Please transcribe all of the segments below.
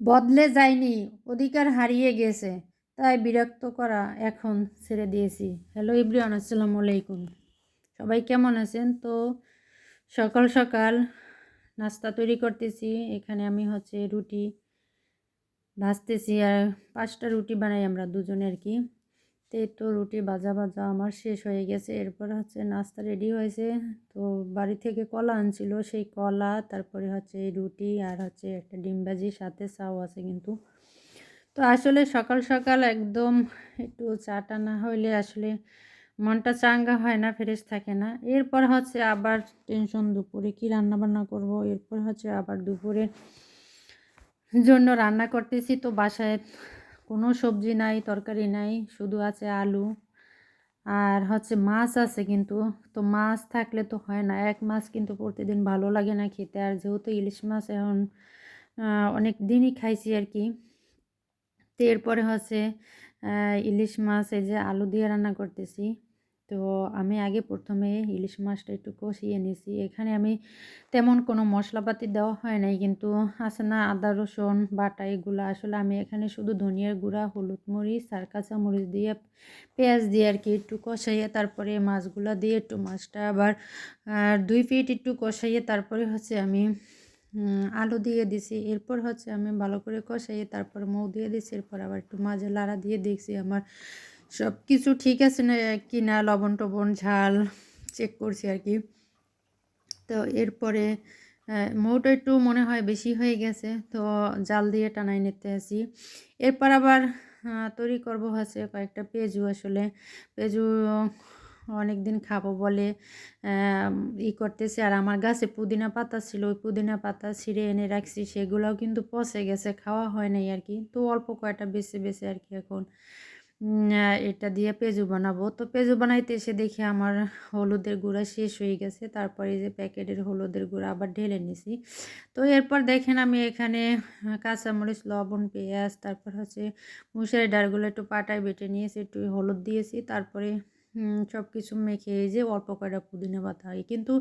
বদলে যায়নি, অধিকার হারিয়ে গেছে, তাই বিরক্ত করা এখন ছেড়ে দিয়েছি। হ্যালো ইব্রিয়ান, আসসালামু আলাইকুম। সবাই কেমন আছেন? তো সকাল সকাল নাস্তা তৈরি করতেছি, এখানে আমি হচ্ছে রুটি ভাজতেছি, আর পাঁচটা রুটি বানাই আমরা দুজনে আর কি। তো তো রুটি ভাজা ভাজা আমার শেষ হয়ে গেছে। এরপর হচ্ছে নাস্তা রেডি হয়েছে। তো বাড়ি থেকে কলা আনছিল, সেই কলা, তারপরে হচ্ছে রুটি আর হচ্ছে একটা ডিম ভাজি, সাথে চাও আছে কিন্তু। তো আসলে সকাল সকাল একদম একটু চাটা না হইলে আসলে মনটা চাঙ্গা হয় না, ফ্রেশ থাকে না। এরপর হচ্ছে আবার টেনশন দুপুরে কি রান্না বান্না করব, এরপর হচ্ছে আবার দুপুরে জন্য রান্না করতেছি। তো বাসায় কোনো সবজি নাই, তরকারি নাই, শুধু আছে আলু। আর হচ্ছে মাছ আছে কিন্তু, তো মাছ থাকলে তো হয় না। এক মাছ কিন্তু প্রতিদিন ভালো লাগে না খেতে। আর যেহেতু ইলিশ মাছ এখন অনেক দিনই খাইছি আর কি। তো এরপরে হচ্ছে ইলিশ মাছ এই যে আলু দিয়ে রান্না করতেছি। তো আমি আগে প্রথমে ইলিশ মাছটা একটু কষিয়ে নিয়েছি। এখানে আমি তেমন কোনো মশলাপাতি দেওয়া হয় নাই, কিন্তু আছে না আদা, রসুন, বাটা এগুলো। আসলে আমি এখানে শুধু ধনিয়ার গুঁড়া, হলুদ মরিচ আর কাঁচা মরিচ দিয়ে পেঁয়াজ দিয়ে আর কি একটু কষাইয়ে তারপরে মাছগুলো দিয়ে একটু মাছটা আবার দুই ফিট একটু কষাইয়ে তারপরে হচ্ছে আমি আলু দিয়ে দিছি। এরপর হচ্ছে আমি ভালো করে কষাইয়ে তারপর মৌ দিয়ে দিছি। এরপর আবার একটু মাঝে লাড়া দিয়ে দেখছি আমার সব কিছু ঠিক আছে না কি না লবণ টবণ, ঝাল চেক করছি আর কি। তো এরপরে মৌটা একটু মনে হয় বেশি হয়ে গেছে, তো জাল দিয়ে টানাই নিতে আসি এরপর আবার তৈরি করব হচ্ছে কয়েকটা পেঁজু আসলে। পেঁজু অনেক দিন খাব বলে ই করতেছে। আর আমার গাছে পুদিনা পাতা ছিল, ওই পুদিনা পাতা ছিঁড়ে এনে রাখছি, সেগুলোও কিন্তু পচে গেছে, খাওয়া হয় নাই আর কি। তো অল্প কয়টা বেছে বেছে আর কি এখন। এটা দিয়ে পেঁজু বানাবো। তো পেঁজু বানাইতে এসে দেখি আমার হলুদের গুঁড়া শেষ হয়ে গেছে। তারপরে যে প্যাকেটের হলুদের গুঁড়া আবার ঢেলে নিছি। তো এরপর দেখেন আমি এখানে কাঁচামরিচ, লবণ, পেঁয়াজ, তারপর হচ্ছে মুসুরি ডালগুলো একটু পাটায় বেটে নিয়েছি, একটু হলুদ দিয়েছি। তারপরে সব কিছু মেখে এই যে অল্প কয়টা পুদিনা পাতা হয়। কিন্তু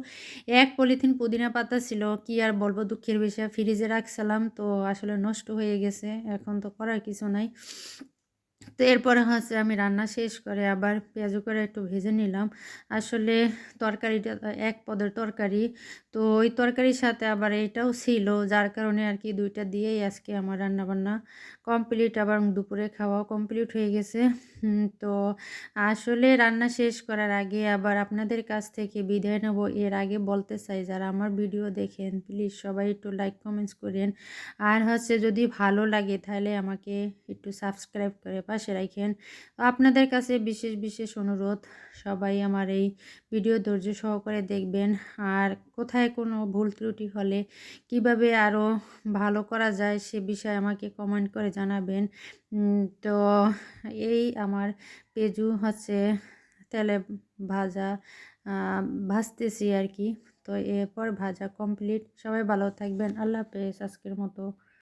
এক পলিথিন পুদিনা পাতা ছিল, কি আর বলব, দুঃখের বিষয়, ফ্রিজে রাখছিলাম, তো আসলে নষ্ট হয়ে গেছে। এখন তো করার কিছু নাই। তো এরপরে হচ্ছে আমি রান্না শেষ করে আবার পেঁয়াজ করে একটু ভেজে নিলাম। আসলে তরকারিটা এক পদের তরকারি। তো ওই তরকারির সাথে আবার এটাও ছিল, যার কারণে আর কি দুইটা দিয়েই আজকে আমার রান্না বান্না কমপ্লিট আবার দুপুরে খাওয়াও কমপ্লিট হয়ে গেছে। তো আসলে রান্না শেষ করার আগে আবার আপনাদের কাছ থেকে বিদায় নেব। এর আগে বলতে চাই, যারা আমার ভিডিও দেখেন প্লিজ সবাই একটু লাইক কমেন্টস করেন। আর হচ্ছে যদি ভালো লাগে তাহলে আমাকে একটু সাবস্ক্রাইব করে পাশে রাখেন। আপনাদের কাছে বিশেষ বিশেষ অনুরোধ, সবাই আমার এই ভিডিও ধৈর্য সহকারে দেখবেন। আর কোথায় কোনো ভুল ত্রুটি হলে কীভাবে আরও ভালো করা যায় সে বিষয়ে আমাকে কমেন্ট করে জানাবেন। তো এই আমার পেজু হচ্ছে তেলে ভাজা ভাজতেছি আর কি। তো এরপর ভাজা কমপ্লিট সবাই ভালো থাকবেন। আল্লাহ হাফেজ। আজকের মতো